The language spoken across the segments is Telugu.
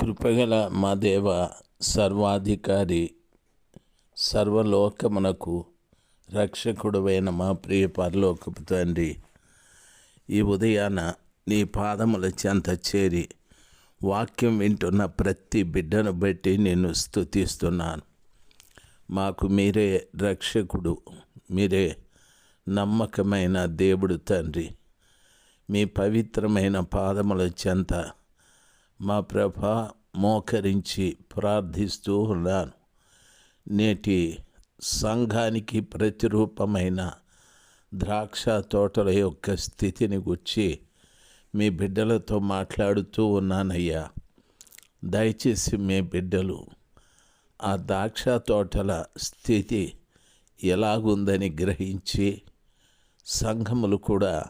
కృపగల మా దేవ సర్వాధికారి సర్వలోకమునకు రక్షకుడువైన మా ప్రియ పరలోకపు తండ్రి ఈ ఉదయాన నీ పాదముల చెంత చేరి వాక్యం వింటున్న ప్రతి బిడ్డను బట్టి నేను స్తుతిస్తున్నాను. మాకు మీరే రక్షకుడు మీరే నమ్మకమైన దేవుడు తండ్రి. మీ పవిత్రమైన పాదముల చెంత మా ప్రభ మోకరించి ప్రార్థిస్తూ ఉన్నాను. నేటి సంఘానికి ప్రతిరూపమైన ద్రాక్ష తోటల యొక్క స్థితిని గుర్చి మీ బిడ్డలతో మాట్లాడుతూ ఉన్నానయ్యా. దయచేసి మీ బిడ్డలు ఆ ద్రాక్ష తోటల స్థితి ఎలాగుందని గ్రహించి సంఘములు కూడా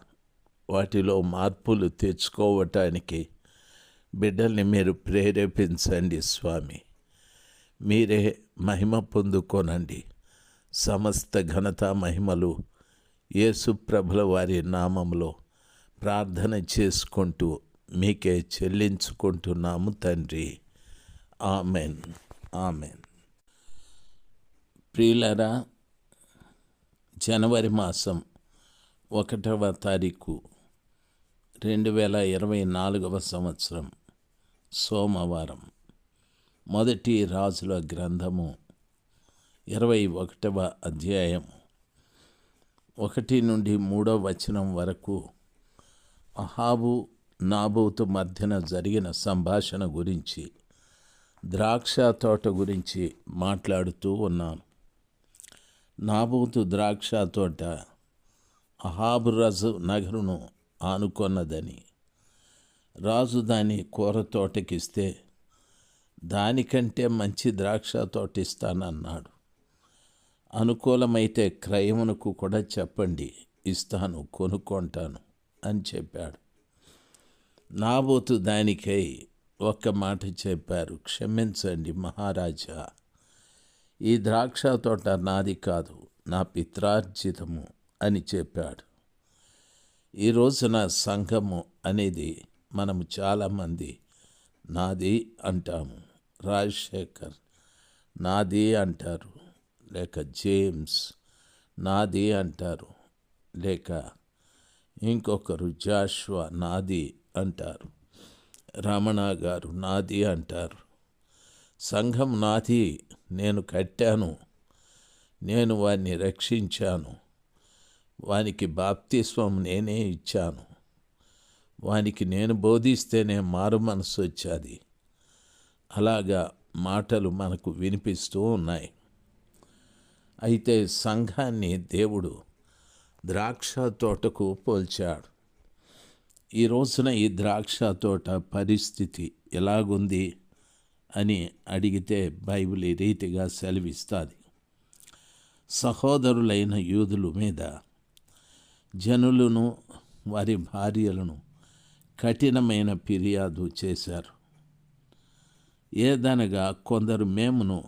వాటిలో మార్పులు తెచ్చుకోవటానికి బిడ్డల్ని మీరు ప్రేరేపించండి స్వామి. మీరే మహిమ పొందుకోనండి. సమస్త ఘనత మహిమలు యేసుప్రభుల వారి నామంలో ప్రార్థన చేసుకుంటూ మీకే చెల్లించుకుంటున్నాము తండ్రి. ఆమెన్. ఆమెన్. ప్రియులరా జనవరి మాసం ఒకటవ తారీఖు రెండు వేల ఇరవై నాలుగవ సంవత్సరం. సోమవారం. మొదటి రాజుల గ్రంథము ఇరవై ఒకటవ అధ్యాయం. ఒకటి నుండి మూడో వచనం వరకు అహాబు నాబోతు మధ్యన జరిగిన సంభాషణ గురించి ద్రాక్ష తోట గురించి మాట్లాడుతూ ఉన్నాను. నాబోతు ద్రాక్ష తోట అహాబు రాజు నగరును ఆనుకొన్నదని రాజు దాని కూర తోటకిస్తే దానికంటే మంచి ద్రాక్ష తోట ఇస్తానన్నాడు అనుకూలమైతే క్రయమునకు కూడా చెప్పండి ఇస్తాను కొనుక్కుంటాను అని చెప్పాడు. నాబోతు దానికై ఒక్క మాట చెప్పారు. క్షమించండి మహారాజా ఈ ద్రాక్ష తోట నాది కాదు నా పిత్రార్జితము అని చెప్పాడు. ఈ రోజున సంఘము అనేది మనము చాలామంది నాది అంటాము. రాజశేఖర్ నాది అంటారు. లేక జేమ్స్ నాది అంటారు. లేక ఇంకొకరు జాష్వా నాది అంటారు. రమణ గారు నాది అంటారు. సంఘం నాది నేను కట్టాను. నేను వారిని రక్షించాను. వానికి బాప్తిస్వం నేనే ఇచ్చాను. వానికి నేను బోధిస్తేనే మారు మనసు వచ్చాది. అలాగా మాటలు మనకు వినిపిస్తూ ఉన్నాయి. అయితే సంఘాన్ని దేవుడు ద్రాక్ష తోటకు పోల్చాడు. ఈ రోజున ఈ ద్రాక్ష తోట పరిస్థితి ఎలాగుంది అని అడిగితే బైబిల్ ఈ రీతిగా సెలవిస్తుంది. సహోదరులైన యూదుల మీద జనులను వారి భార్యలను కఠినమైన ఫిర్యాదు చేశారు. ఏదనగా కొందరు మేమును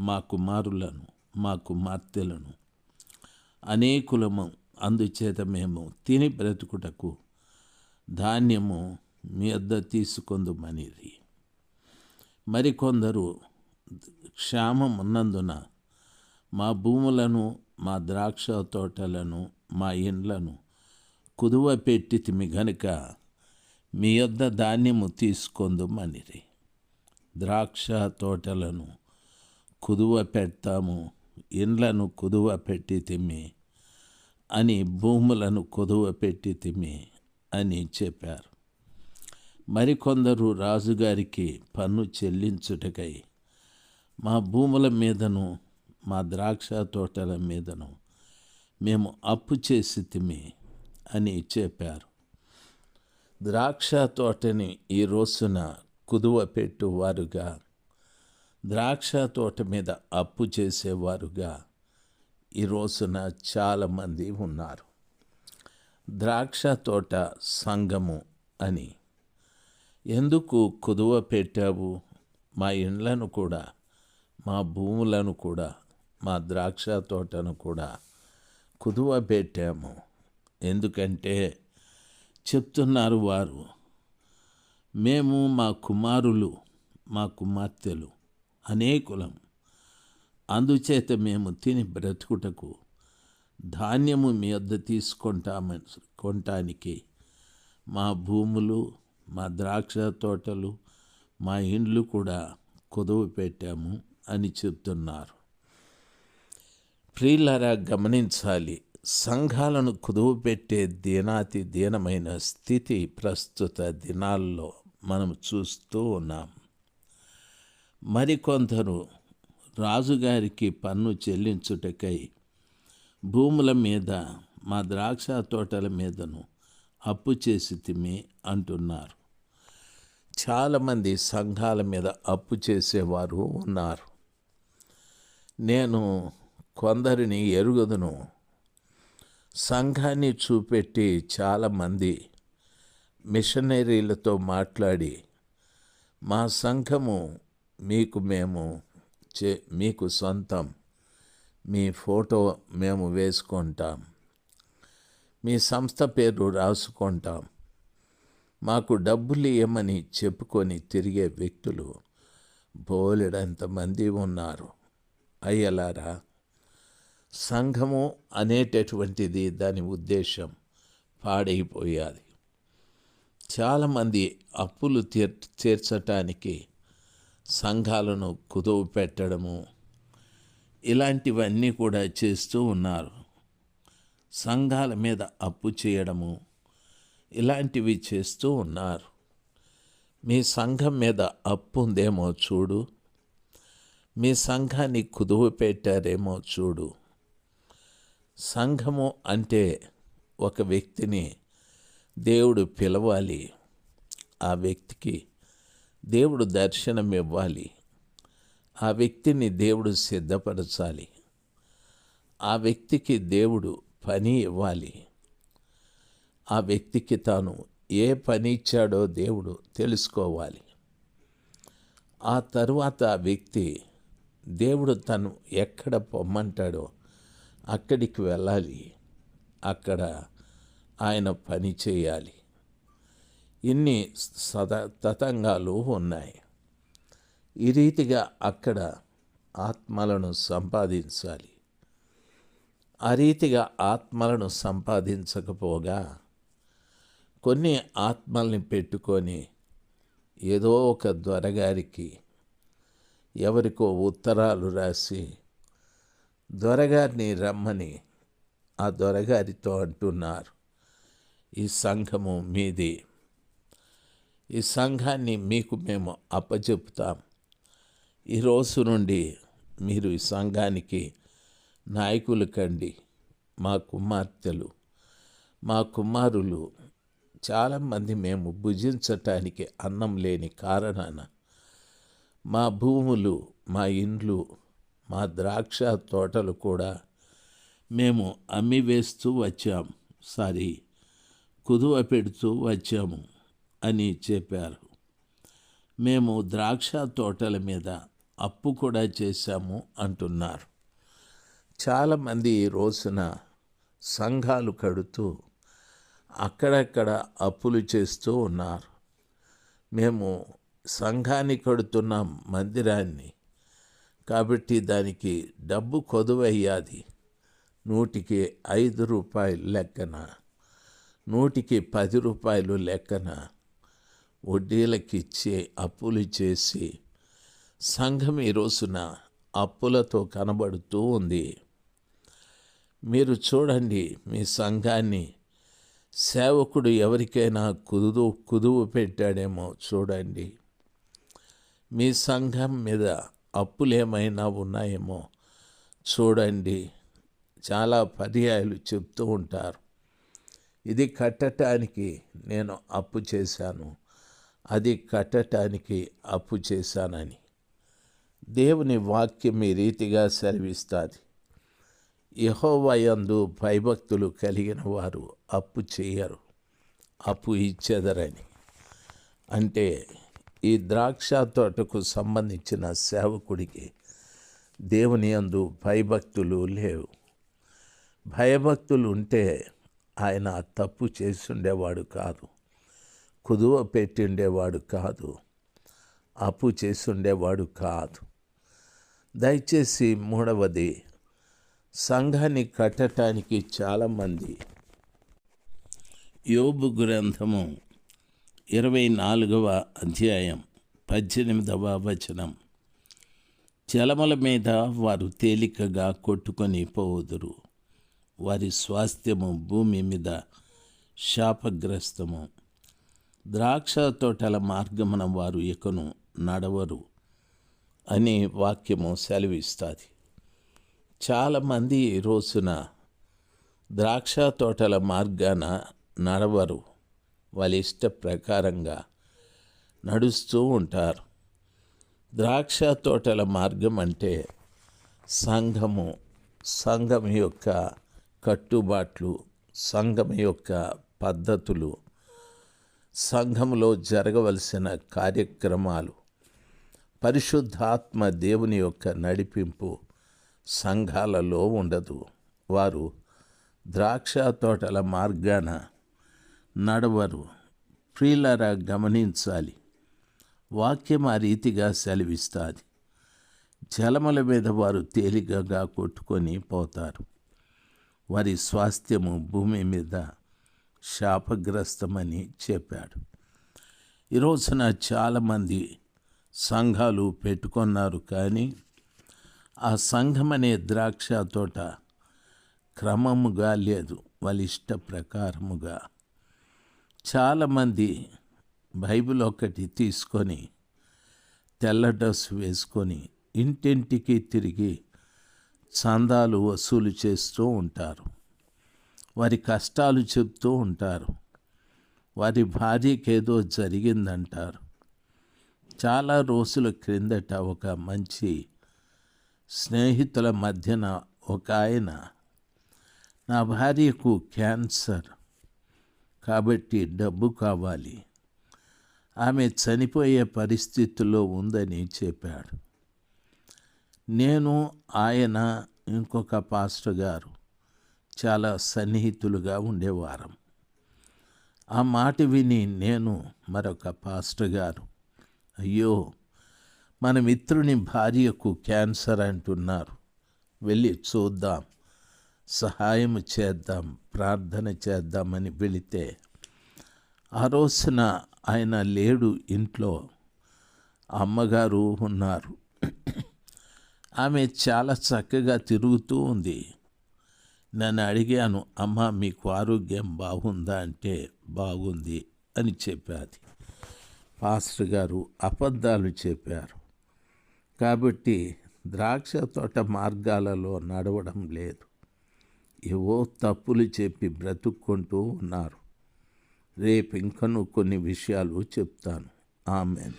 మా కుమారులను మా కుమార్తెలను అనేకులము అందుచేత మేము తిని బ్రతుకుటకు ధాన్యము మీ వద్ద తీసుకొందుమనిరి. మరికొందరు క్షామం ఉన్నందున మా భూములను మా ద్రాక్ష తోటలను మా ఇండ్లను కుదువ పెట్టితిమి గనుక మీ యొద్ద ధాన్యము తీసుకొందుమనిరి. ద్రాక్ష తోటలను కుదువ పెడతాము ఇండ్లను కుదువ పెట్టి తిమ్మి అని భూములను కుదువ పెట్టి తిమ్మి అని చెప్పారు. మరికొందరు రాజుగారికి పన్ను చెల్లించుటకై మా భూముల మీదను మా ద్రాక్ష తోటల మీదను మేము అప్పు చేసి తిమి అని చెప్పారు. ద్రాక్ష తోటని ఈ రోజున కుదువ పెట్టువారుగా ద్రాక్ష తోట మీద అప్పు చేసేవారుగా ఈ రోజున చాలామంది ఉన్నారు. ద్రాక్ష తోట సంఘము అని. ఎందుకు కుదువ పెట్టావు? మా ఇండ్లను కూడా మా భూములను కూడా మా ద్రాక్ష తోటను కూడా కుదువ పెట్టాము. ఎందుకంటే చెప్తున్నారు వారు. మేము మా కుమారులు మా కుమార్తెలు అనేకులం. అందుచేత మేము తిని బ్రతుకుటకు ధాన్యము మీ వద్ద తీసుకుంటామని కొనటానికి మా భూములు మా ద్రాక్ష తోటలు మా ఇండ్లు కూడా కుదువు పెట్టాము అని చెప్తున్నారు. ప్రియులరా గమనించాలి. సంఘాలను కుదువు పెట్టే దీనాతి దీనమైన స్థితి ప్రస్తుత దినాల్లో మనం చూస్తూ ఉన్నాం. మరికొందరు రాజుగారికి పన్ను చెల్లించుటకై భూముల మీద మా ద్రాక్ష తోటల మీదను అప్పు చేసి తిమి అంటున్నారు. చాలామంది సంఘాల మీద అప్పు చేసేవారు ఉన్నారు. నేను కొందరిని ఎరుగుదును. సంఘాన్ని చూపెట్టి చాలామంది మిషనరీలతో మాట్లాడి మా సంఘము మీకు మేము చే మీకు సొంతం. మీ ఫోటో మేము వేసుకుంటాం. మీ సంస్థ పేరు రాసుకుంటాం. మాకు డబ్బులు ఇవ్వమని చెప్పుకొని తిరిగే వ్యక్తులు బోలెడంతమంది ఉన్నారు. అయ్యలారా సంఘము అనేటటువంటిది దాని ఉద్దేశం పాడైపోయాలి చాలామంది అప్పులు తీర్ తీర్చటానికి సంఘాలను కుదువు పెట్టడము ఇలాంటివన్నీ కూడా చేస్తూ ఉన్నారు. సంఘాల మీద అప్పు చేయడము ఇలాంటివి చేస్తూ ఉన్నారు. మీ సంఘం మీద అప్పు ఉందేమో చూడు. మీ సంఘాన్ని కుదువు పెట్టారేమో చూడు. సంఘము అంటే ఒక వ్యక్తిని దేవుడు పిలవాలి. ఆ వ్యక్తికి దేవుడు దర్శనం ఇవ్వాలి ఆ వ్యక్తిని దేవుడు సిద్ధపరచాలి. ఆ వ్యక్తికి దేవుడు పని ఇవ్వాలి. ఆ వ్యక్తికి తాను ఏ పని ఇచ్చాడో దేవుడు తెలుసుకోవాలి. ఆ తరువాత ఆ వ్యక్తి దేవుడు తను ఎక్కడ పొమ్మంటాడో అక్కడికి వెళ్ళాలి. అక్కడ ఆయన పని చేయాలి. ఇన్ని సద తతంగాలు ఉన్నాయి. ఈ రీతిగా అక్కడ ఆత్మలను సంపాదించాలి. ఆ రీతిగా ఆత్మలను సంపాదించకపోగా కొన్ని ఆత్మల్ని పెట్టుకొని ఏదో ఒక దొరగారికి ఎవరికో ఉత్తరాలు రాసి దొరగారిని రమ్మని ఆ దొరగారితో అంటున్నారు ఈ సంఘము మీది. ఈ సంఘాన్ని మీకు మేము అప్పచెపుతాం ఈ రోజు నుండి మీరు ఈ సంఘానికి నాయకులు కండి. మా కుమార్తెలు మా కుమారులు చాలామంది మేము భుజించటానికి అన్నం లేని కారణాన మా భూములు మా ఇండ్లు మా ద్రాక్ష తోటలు కూడా మేము అమ్మి వేస్తూ వచ్చాం. సారీ కుదువ పెడుతూ వచ్చాము అని చెప్పారు. మేము ద్రాక్ష తోటల మీద అప్పు కూడా చేశాము అంటున్నారు. చాలామంది ఈ రోజున సంఘాలు కడుతూ అక్కడక్కడ అప్పులు చేస్తూ ఉన్నారు. మేము సంఘాన్ని కడుతున్నాం మందిరాన్ని కాబట్టి దానికి డబ్బు కొదువయ్యాది. నూటికి ఐదు రూపాయలు లెక్కన. నూటికి పది రూపాయలు లెక్కన. వడ్డీలకిచ్చి అప్పులు చేసి సంఘం ఈ రోజున అప్పులతో కనబడుతూ ఉంది. మీరు చూడండి మీ సంఘాన్ని. సేవకుడు ఎవరికైనా కుదువు కుదువు పెట్టాడేమో చూడండి. మీ సంఘం మీద అప్పులేమైనా ఉన్నాయేమో. చూడండి చాలా పర్యాయాలు చెప్తూ ఉంటారు. ఇది కట్టటానికి నేను అప్పు చేశాను. అది కట్టటానికి అప్పు చేశానని. దేవుని వాక్యం ఈ రీతిగా సెలవిస్తుంది. యహోవయందు భయభక్తులు కలిగిన వారు అప్పు చేయరు. అప్పు ఇచ్చేదరని. అంటే ఈ ద్రాక్ష తోటకు సంబంధించిన సేవకుడికి దేవుని అందు భయభక్తులు లేవు. భయభక్తులు ఉంటే ఆయన తప్పు చేస్తుండేవాడు కాదు కుదువ పెట్టిండేవాడు కాదు అప్పు చేసుండేవాడు కాదు. దయచేసి మూడవది సంఘాన్ని కట్టడానికి చాలామంది యోబు గ్రంథము ఇరవై నాలుగవ అధ్యాయం పద్దెనిమిదవ వచనం. జలముల మీద వారు తేలికగా కొట్టుకొని పోవుదురు వారి స్వాస్థ్యము భూమి మీద శాపగ్రస్తము. ద్రాక్ష తోటల మార్గమున వారు ఇకను నడవరు అనే వాక్యము సెలవిస్తుంది. చాలామంది ఈ రోజున ద్రాక్ష తోటల మార్గాన నడవరు. వాళ్ళ ఇష్ట ప్రకారంగా నడుస్తూ ఉంటారు. ద్రాక్ష తోటల మార్గం అంటే సంఘము సంఘం యొక్క కట్టుబాట్లు సంఘం యొక్క పద్ధతులు సంఘంలో జరగవలసిన కార్యక్రమాలు పరిశుద్ధాత్మ దేవుని యొక్క నడిపింపు సంఘాలలో ఉండదు. వారు ద్రాక్ష తోటల మార్గాన నడవరు. ప్రియులరా గమనించాలి. వాక్యం ఆ రీతిగా సెలవిస్తుంది. జలముల మీద వారు తేలికగా కొట్టుకొని పోతారు. వారి స్వాస్థ్యము భూమి మీద శాపగ్రస్తమని చెప్పాడు. ఈ రోజున చాలామంది సంఘాలు పెట్టుకున్నారు కానీ ఆ సంఘం అనే ద్రాక్ష తోట క్రమముగా లేదు. వాళ్ళ ఇష్ట ప్రకారముగా చాలామంది బైబిల్ ఒకటి తీసుకొని తెల్ల డ్రెస్ వేసుకొని ఇంటింటికి తిరిగి చందాలు వసూలు చేస్తూ ఉంటారు. వారి కష్టాలు చెప్తూ ఉంటారు. వారి భార్యకి ఏదో జరిగిందంటారు. చాలా రోజుల క్రిందట ఒక మంచి స్నేహితుల మధ్యన ఒక ఆయన నా భార్యకు క్యాన్సర్. కాబట్టి డబ్బు కావాలి. ఆమె చనిపోయే పరిస్థితుల్లో ఉందని చెప్పాడు. నేను ఆయన ఇంకొక పాస్టర్ గారు. చాలా సన్నిహితులుగా ఉండేవారం. ఆ మాట విని నేను మరొక పాస్టర్ గారు. అయ్యో మన మిత్రుని భార్యకు క్యాన్సర్ అంటున్నారు. వెళ్ళి చూద్దాం. సహాయం చేద్దాం ప్రార్థన చేద్దామని వెళితే ఆ రోజున ఆయన లేడు ఇంట్లో. అమ్మగారు ఉన్నారు. ఆమె చాలా చక్కగా తిరుగుతూ ఉంది. నన్ను అడిగాను అమ్మ మీకు ఆరోగ్యం బాగుందా అంటే బాగుంది అని చెప్పాది. పాస్టర్ గారు అబద్ధాలు చెప్పారు. కాబట్టి ద్రాక్ష తోట మార్గాలలో నడవడం లేదు. ఏవో తప్పులు చెప్పి బ్రతుక్కుంటూ ఉన్నారు. రేపు ఇంకను కొన్ని విషయాలు చెప్తాను. ఆమెన్.